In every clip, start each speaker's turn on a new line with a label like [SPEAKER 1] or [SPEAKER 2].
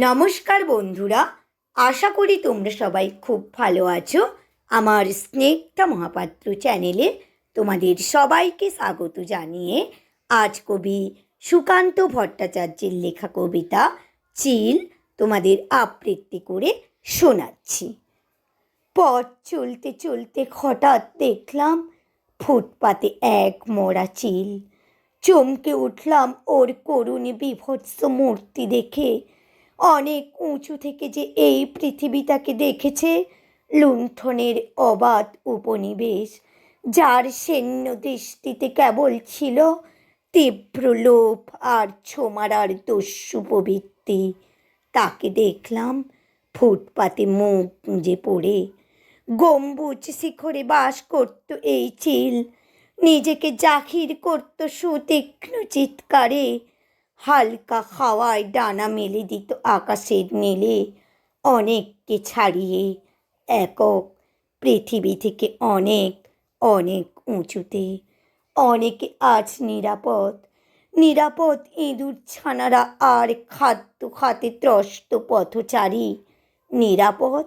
[SPEAKER 1] নমস্কার বন্ধুরা, আশা করি তোমরা সবাই খুব ভালো আছো। আমার স্নেকটা মহাপাত্র চ্যানেলে তোমাদের সবাইকে স্বাগত জানিয়ে আজ কবি সুকান্ত ভট্টাচার্যের লেখা কবিতা, চিল, তোমাদের আবৃত্তি করে শোনাচ্ছি। পথ চলতে চলতে হঠাৎ দেখলাম ফুটপাতে এক মরা চিল। চমকে উঠলাম ওর করুণ বিভৎস মূর্তি দেখে। অনেক উঁচু থেকে যে এই পৃথিবীটাকে দেখেছে, লুণ্ঠনের অবাধ উপনিবেশ, যার সেন্য দৃষ্টিতে কেবল ছিল তীব্র লোভ আর ছোমারার দস্যু প্রবৃত্তি। তাকে দেখলাম ফুটপাতে মুখ গুঁজে পড়ে। গম্বুজ শিখরে বাস করত এই চিল। নিজেকে জাহির করত সুতীক্ষ্ণ চিৎকারে। হালকা হাওয়ায় ডানা মেলে দিত, আকাশের নীলে অনেককে ছাড়িয়ে। একক পৃথিবী থেকে অনেক অনেক উঁচুতে। অনেকে আজ নিরাপদ। নিরাপদ ইঁদুর ছানারা আর খাদ্য খাতে ত্রস্ত পথচারী। নিরাপদ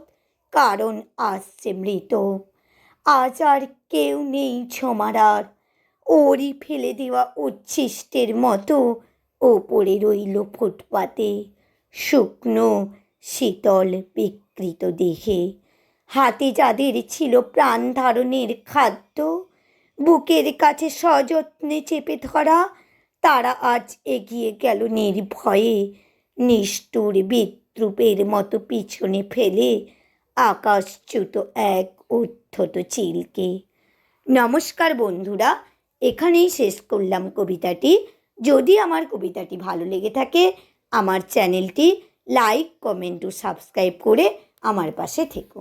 [SPEAKER 1] কারণ আসছে মৃত। আজ আর কেউ নেই ছোমারার। ওরই ফেলে দেওয়া উচ্ছিষ্টের মতো ওপরে রইল ফুটপাতে শুকনো শীতল বিকৃত দেহে। হাতে যাদের ছিল প্রাণ ধারণের খাদ্য, বুকের কাছে সযত্নে চেপে ধরা, তারা আজ এগিয়ে গেল নির্ভয়ে। নিষ্ঠুর বিদ্রুপের মতো পিছনে ফেলে আকাশচ্যুত এক উদ্ধত চিলকে। নমস্কার বন্ধুরা, এখানেই শেষ করলাম কবিতাটি। যদি আমার কবিতাটি ভালো লেগে থাকে, আমার চ্যানেলটি লাইক, কমেন্ট ও সাবস্ক্রাইব করে আমার পাশে থেকো।